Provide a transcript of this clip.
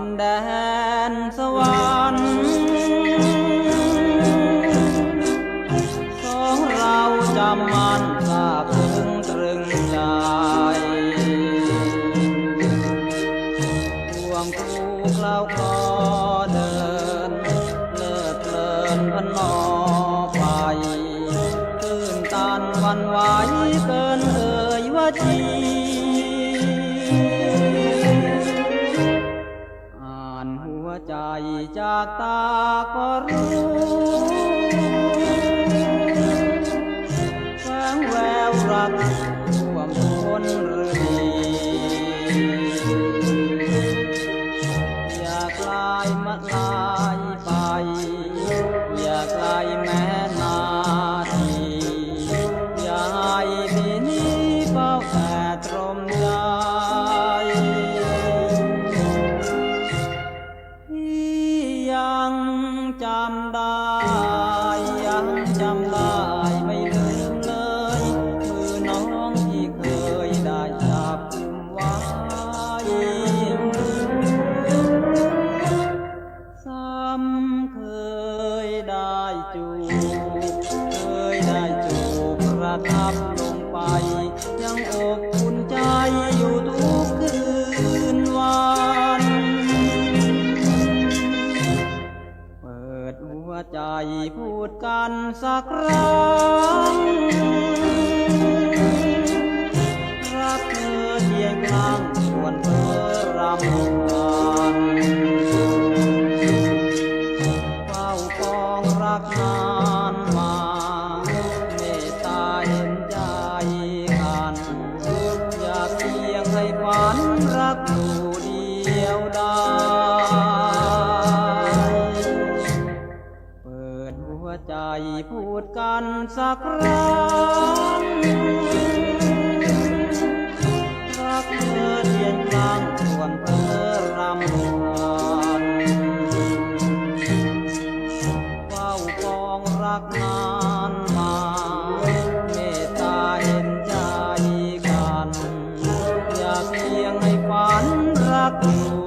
็นแดนสวรรค์ของเราจะมันทราบถึงตรึงใจดวงคู่เราขอเดินเลิดเลินพนอไปตื่นตันวันไหวเกินเอ่ยว่าจี จจากตาก็รู้ำได้ ยังจำได้ไม่ลืมเลย มือน้องที่เคยได้จับไว้ ซ้ำเคยได้จูบเคยได้จูบประทับลงไป ยังอกอุ่นใจอยู่ทุก พูดกันสักครั้งรักเธอเพียงครั้งชวนเธอรำพันเฝ้าปองรักนานมาเมตตาเห็นใจกัน อยากเพียงให้ฝันรักอยู่ วใจพูดกันสักครั้งรักเธอเพียงครั้งชวนเธอรำพันเฝ้าปองรักนานมาเมตตาเห็นใจกัน อยากเพียงให้ฝันรักอยู่